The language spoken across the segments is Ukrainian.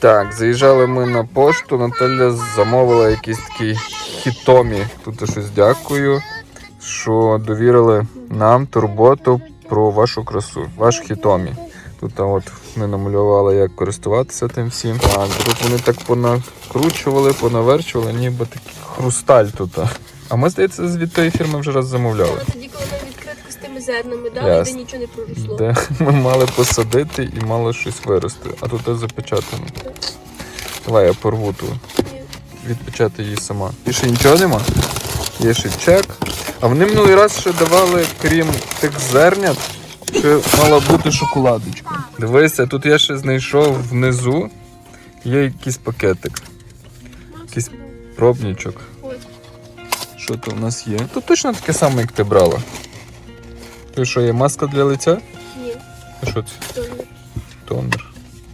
Так, заїжджали ми на пошту. Наталя замовила якийсь такий хітомі. Тут щось дякую, що довірили нам турботу про вашу красу. Ваш хітомі. Тут от ми намалювали, як користуватися тим всім. Так, тут вони так понакручували, понаверчували, ніби такий хрусталь тут. а. Ми, здається, від тої фірми вже раз замовляли. Тоді, коли зернами дали, Ясно. де нічого не проросло. Де ми мали посадити і мало щось вирости. А тут запечатано. Давай я порву ту. Відпечати її сама. Більше нічого нема. Є ще чек. А вони минулий раз ще давали, крім тих зернят, ще мала бути шоколадочка. Дивися, тут я ще знайшов внизу. Є якийсь пакетик, якийсь пробничок. Що то в нас є? Тут точно таке саме, як ти брала. Тут що є маска для лиця? Ні, А що це? то. Тонер.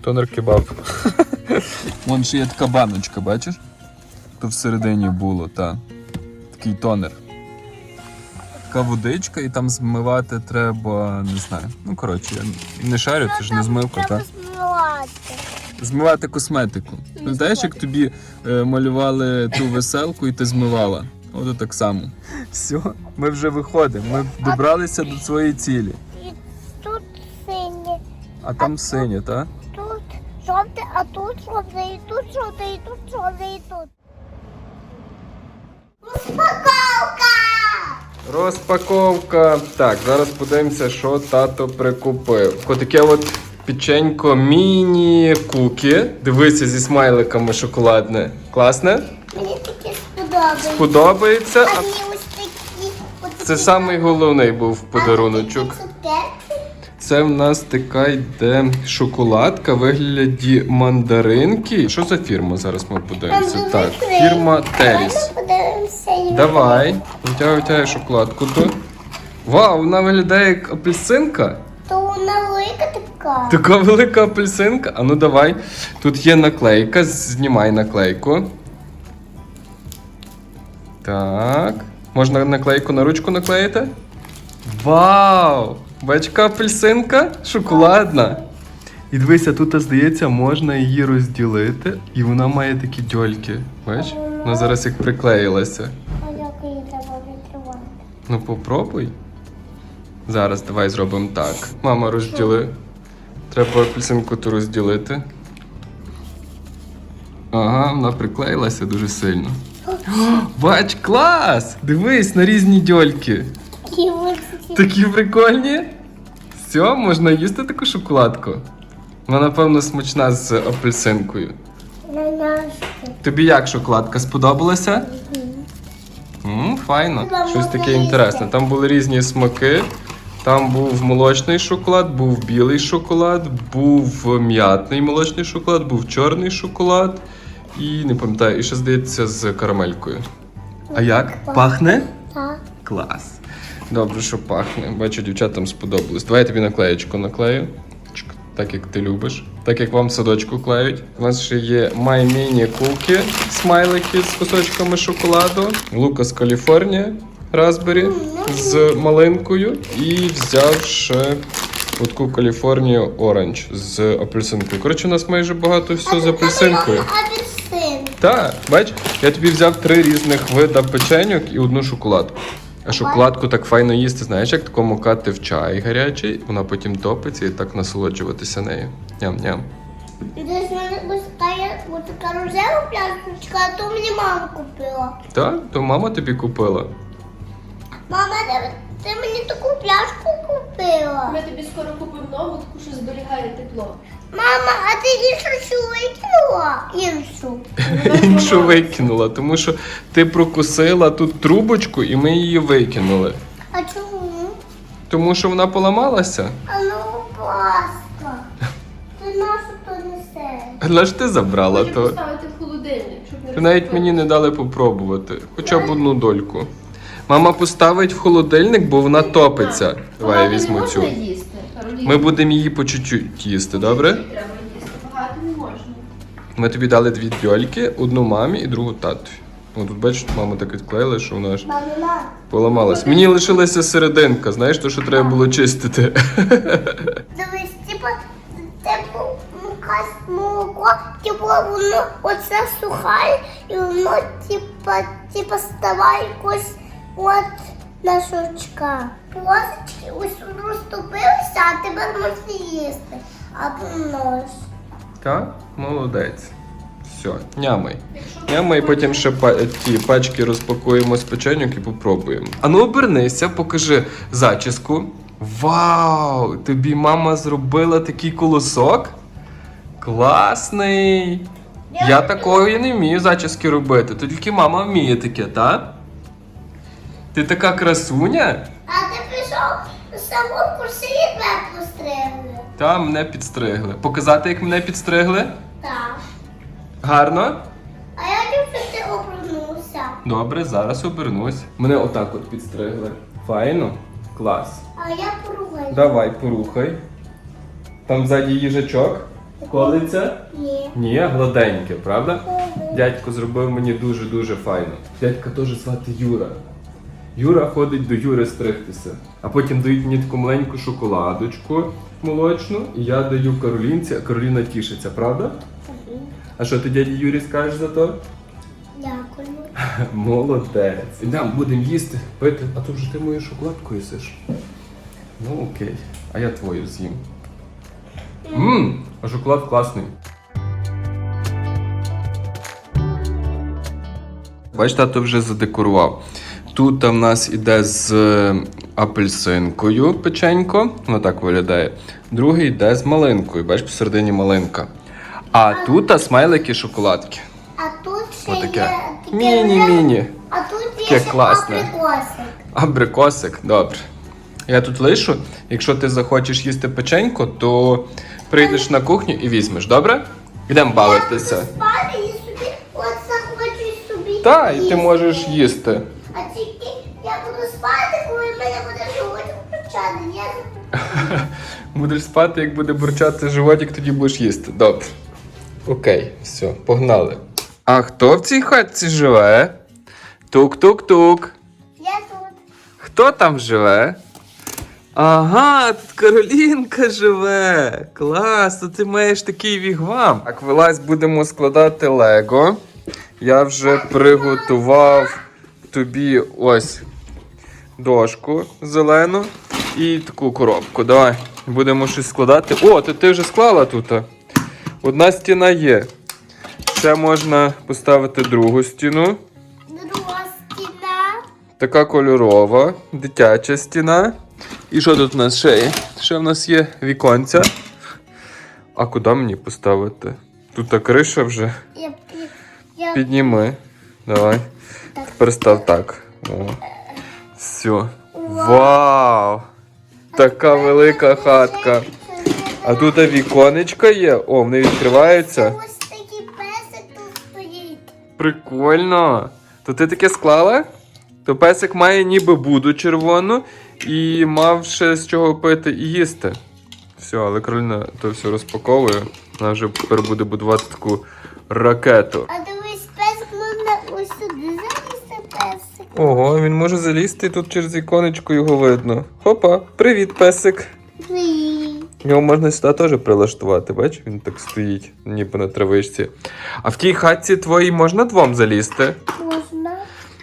Тонер кебаб. Вон ще є така баночка, бачиш? То всередині було, та. Такий тонер. Така водичка, і там змивати треба, не знаю. Ну, коротше, я не шарю, це ж не змивка, так? Змивати косметику. Пам'ятаєш, як тобі е, малювали ту веселку і ти змивала? От так само. Все, ми вже виходимо. Ми добралися до своєї цілі. І тут синє, А там синє, так? тут жовте, а тут жовте, і тут жовте, і тут жовте, і тут. Розпаковка! Розпаковка. Так, зараз подивимося, що тато прикупив. Отаке от печенько міні-кукі. Дивися зі смайликами шоколадне. Класне? Подобається. А мені ось такі. це такі самий головний був подаруночок. цукерки. Це в нас така йде шоколадка в вигляді мандаринки. Що за фірма? Зараз ми подивимося. Там Так, фірма Теріс. Давай подивимося. Давай, витягуй, витягуй шоколадку ту. Вау, вона виглядає як апельсинка. То вона велика така. Така велика апельсинка. А ну давай. Тут є наклейка, знімай наклейку. Так. Можна наклейку на ручку наклеїти? Вау! Бачка апельсинка шоколадна. І дивися, тут, здається, можна її розділити, і вона має такі дьольки. Бач? Вона зараз як приклеїлася. А як її треба відкривати? Ну попробуй. Зараз давай зробимо так. Мама, розділи. Треба апельсинку ту розділити. Ага, вона приклеїлася дуже сильно. Бач, клас! Дивись на різні дьольки. Ось Такі прикольні. Все, можна їсти таку шоколадку. Вона, напевно, смачна з апельсинкою. Тобі як шоколадка сподобалася? М, файно. Щось таке інтересне. Там були різні смаки. Там був молочний шоколад, був білий шоколад, був м'ятний молочний шоколад, був чорний шоколад і не пам'ятаю, і ще здається з карамелькою. А як? Пахне? Так. Клас. Добре, що пахне. Бачу, дівчатам сподобалось. Давай я тобі наклеєчку наклею. Так як ти любиш. Так як вам в садочку клеють. У нас ще є My Mini Cookie смайлики з кусочками шоколаду. Лукас Каліфорнія Raspberry з малинкою. І взяв ще таку Каліфорнію Оранж з апельсинкою. Коротше, у нас майже багато всього з апельсинкою. Так, бач, я тобі взяв три різних вида печеньок і одну шоколадку. А шоколадку так файно їсти, знаєш, як тако мокати в чай гарячий, вона потім топиться і так насолоджуватися нею. Ням-ням. Десь в мене ось така, рожева пляшечка, а то мені мама купила. Так, то мама тобі купила. Мама, ти, ти мені таку пляшку купила. Ми тобі скоро купимо нову, таку, що зберігає тепло. Мама, а ти іншу викинула? Іншу. Іншу викинула, тому що ти прокусила тут трубочку і ми її викинули. А чому? Тому що вона поламалася. А ну, будь ласка. Ти нашу то несеш. Але ж ти забрала то. поставити в холодильник, щоб не Ти навіть мені не дали попробувати, хоча б одну дольку. Мама поставить в холодильник, бо вона топиться. Давай я візьму цю. можна їсти, Кароліна. Ми будемо її по чуть-чуть їсти, добре? Треба їсти, багато не можна. Ми тобі дали дві дьольки, одну мамі і другу тату. О, тут бачиш, мама так відклеїла, що вона Мама, поламалась. Мені лишилася серединка, знаєш, то, що треба було чистити. дивись, типа, це був якась молоко, типу воно оце сухає, і воно типа, типа ставає якось от на шучка. Плосочки ось розтопилися, а тепер можна їсти. Або нож. Так? Молодець. Все, нямай. Нямай, потім ще па- ті пачки розпакуємо з печеньок і попробуємо. А ну обернися, покажи зачіску. Вау! Тобі мама зробила такий колосок? Класний! Я такого і не вмію зачіски робити. То тільки мама вміє таке, так? Ти така красуня? А ти пішов самого курсі і тебе постригли. Та мене підстригли. Показати, як мене підстригли? Так. Гарно? А я люблю, ти обернувся. Добре, зараз обернусь. Мене отак от підстригли. Файно? Клас. А я поругаю. Давай, порухай. Там ззаді їжачок. Колиться? Ні. Ні, гладеньке, правда? Дядько зробив мені дуже-дуже файно. Дядька теж звати Юра. Юра ходить до Юри стригтися. А потім дають мені таку маленьку шоколадочку молочну, і я даю Каролінці, а Кароліна тішиться, правда? А що ти дяді Юрі скажеш за то? Дякую. Молодець. Ідемо, будемо їсти, пити. А то вже ти мою шоколадку їсиш. Ну окей. А я твою з'їм. Ммм, а шоколад класний. Бач, тато вже задекорував. Тут в нас іде з е, апельсинкою печенько, воно так виглядає. Другий йде з малинкою, бач, посередині малинка. А тут а, смайлики шоколадки. А тут ще Отаке. є таке Міні-міні. А тут є ще класне. абрикосик. Абрикосик, добре. Я тут лишу. Якщо ти захочеш їсти печенько, то прийдеш на кухню і візьмеш, добре? Йдемо Я бавитися. буду спати і собі от захочу собі. Так, і ти можеш їсти. А тільки я буду спати, коли в мене буде включати. Будеш спати, як буде бурчати животик, тоді будеш їсти. Добре. Окей, все, погнали. А хто в цій хатці живе? Тук-тук-тук. Я тут. Хто там живе? Ага, тут Каролінка живе. Клас, то ти маєш такий вігвам. Так, вилазь, будемо складати Лего. Я вже приготував тобі ось дошку зелену і таку коробку. Давай, будемо щось складати. О, то ти вже склала тут. Одна стіна є. Ще можна поставити другу стіну. Друга стіна. Така кольорова, дитяча стіна. І що тут у нас ще є? Ще в нас є віконця. А куди мені поставити? Тут та криша вже. Я, я, Підніми. Давай. Тепер став так. О. Все. Вау! Така велика хатка. А тут віконечка є. О, вони відкриваються. Ось такий песик тут стоїть. Прикольно. То ти таке склала? То песик має ніби буду червону і мав ще з чого пити і їсти. Все, але Кароліна то все розпаковує. Вона вже тепер буде будувати таку ракету. А дивись, песик можна ось сюди залізти песик. Ого, він може залізти тут через іконечку його видно. Хопа, привіт, песик. Ні. Його можна сюди теж прилаштувати, бач, він так стоїть, ніби на травичці. А в тій хатці твоїй можна двом залізти? Можна.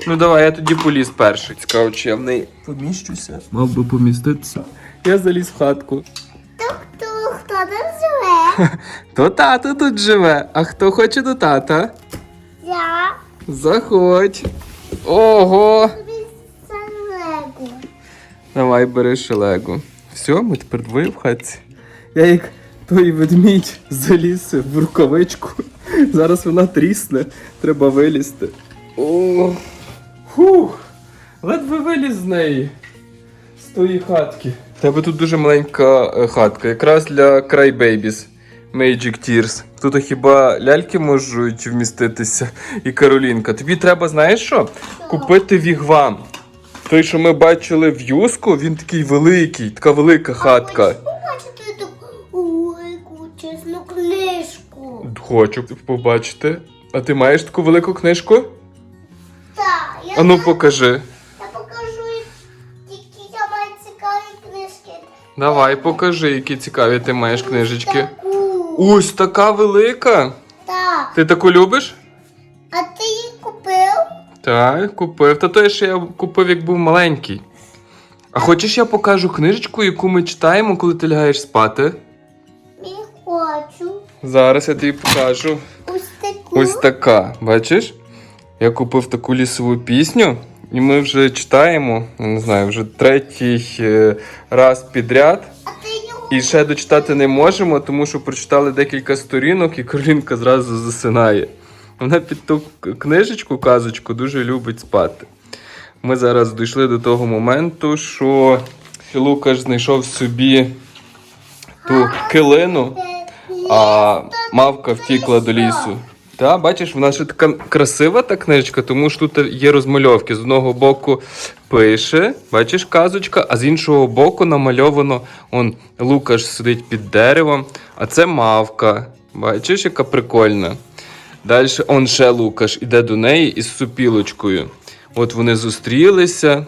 Ну давай, я тоді поліз перший. Цікаво, чи я в неї поміщуся. Мав би поміститися. Я заліз в хатку. Тук-тук, хто там живе? То тато тут живе, а хто хоче до тата? Я. Заходь. Ого! Давай бери шелегу. Все, ми тепер двоє в хатці. Я як той ведмідь заліз в рукавичку. Зараз вона трісне, треба вилізти. О, фух, ледве виліз з неї. З тої хатки. Тебе тут дуже маленька е, хатка, якраз для Crybabies. Magic Tears. Тут хіба ляльки можуть вміститися і Каролінка. Тобі треба, знаєш що? Купити вігвам. Той, що ми бачили в юску, він такий великий, така велика хатка. Побачити таку чесну книжку? Хочу побачити. А ти маєш таку велику книжку? Так, я, Ану покажи. я покажу, які я маю цікаві книжки. Давай, покажи, які цікаві ти маєш книжечки. Таку. Ось така велика. Так. Ти таку любиш? А ти її купив? Так, купив. Та той, що я купив, як був маленький. А хочеш я покажу книжечку, яку ми читаємо, коли ти лягаєш спати? Не хочу. Зараз я тобі покажу. Ось таку. Ось така. Бачиш? Я купив таку лісову пісню, і ми вже читаємо, я не знаю, вже третій е, раз підряд. І ще дочитати не можемо, тому що прочитали декілька сторінок, і Каролінка зразу засинає. Вона під ту книжечку, казочку, дуже любить спати. Ми зараз дійшли до того моменту, що Лукаш знайшов собі ту килину, а мавка втікла до лісу. Та, бачиш, вона ще така красива та книжечка, тому що тут є розмальовки. З одного боку пише, бачиш, казочка, а з іншого боку намальовано он Лукаш сидить під деревом, а це мавка. Бачиш, яка прикольна. Далі он ще Лукаш іде до неї із супілочкою. От вони зустрілися.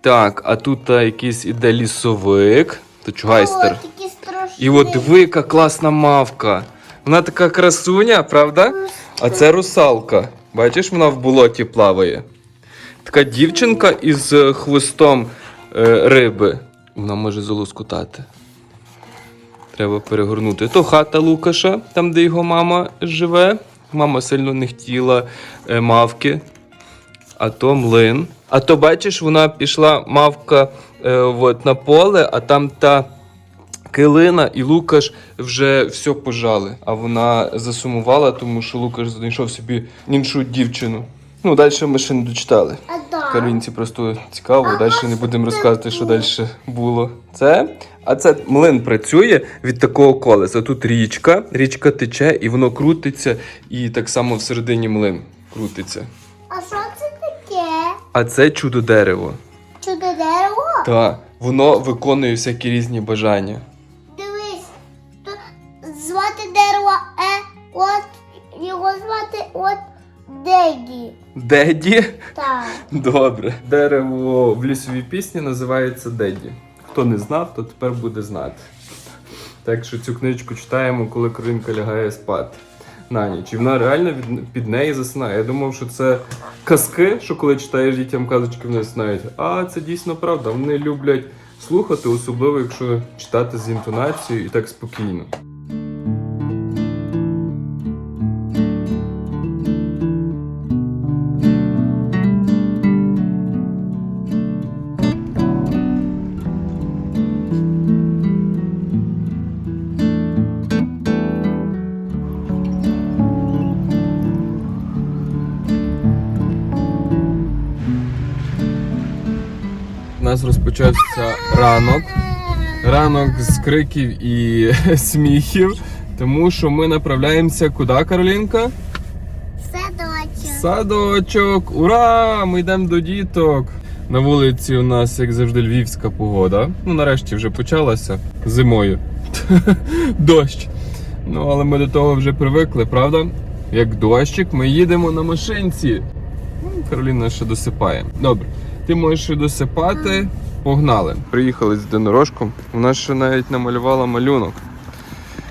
Так, а тут а, якийсь іде лісовик, то чугайстер. О, такі. І от диви, яка класна мавка. Вона така красуня, правда? А це русалка. Бачиш, вона в болоті плаває. Така дівчинка із е, хвостом е, риби. Вона може залоскотати. Треба перегорнути. То хата Лукаша, там, де його мама живе. Мама сильно не хотіла е, мавки. А то млин. А то бачиш, вона пішла мавка е, от, на поле, а там та Килина і Лукаш вже все пожали, а вона засумувала, тому що Лукаш знайшов собі іншу дівчину. Ну, далі ми ще не дочитали. Каролінці просто цікаво, далі не будемо розказувати, що далі було. Це. А це млин працює від такого колеса. Тут річка, річка тече і воно крутиться, і так само всередині млин крутиться. А що це таке? А це чудо дерево. Чудо дерево? Так, воно виконує всякі різні бажання. Деді? Так. Добре. Дерево в лісовій пісні називається Деді. Хто не знав, то тепер буде знати. Так що цю книжку читаємо, коли Каринка лягає спати на ніч. І вона реально від, під неї засинає. Я думав, що це казки, що коли читаєш дітям казочки, вони засинають. А це дійсно правда. Вони люблять слухати, особливо якщо читати з інтонацією і так спокійно. У нас розпочався ранок. Ранок з криків і сміхів, тому що ми направляємося куди, Каролінка? Дочі. Садочок! Ура! Ми йдемо до діток. На вулиці у нас, як завжди, львівська погода. Ну, нарешті вже почалася зимою. Дощ. Ну, але ми до того вже привикли, правда? Як дощик, ми їдемо на машинці. Ну, Кароліна ще досипає. Добре, ти можеш і досипати. Погнали. Приїхали з динорожком. Вона ще навіть намалювала малюнок.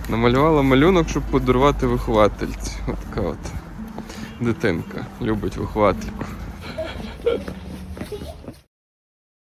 Намалювала малюнок, щоб подарувати виховательці. От така от дитинка. Любить виховательку.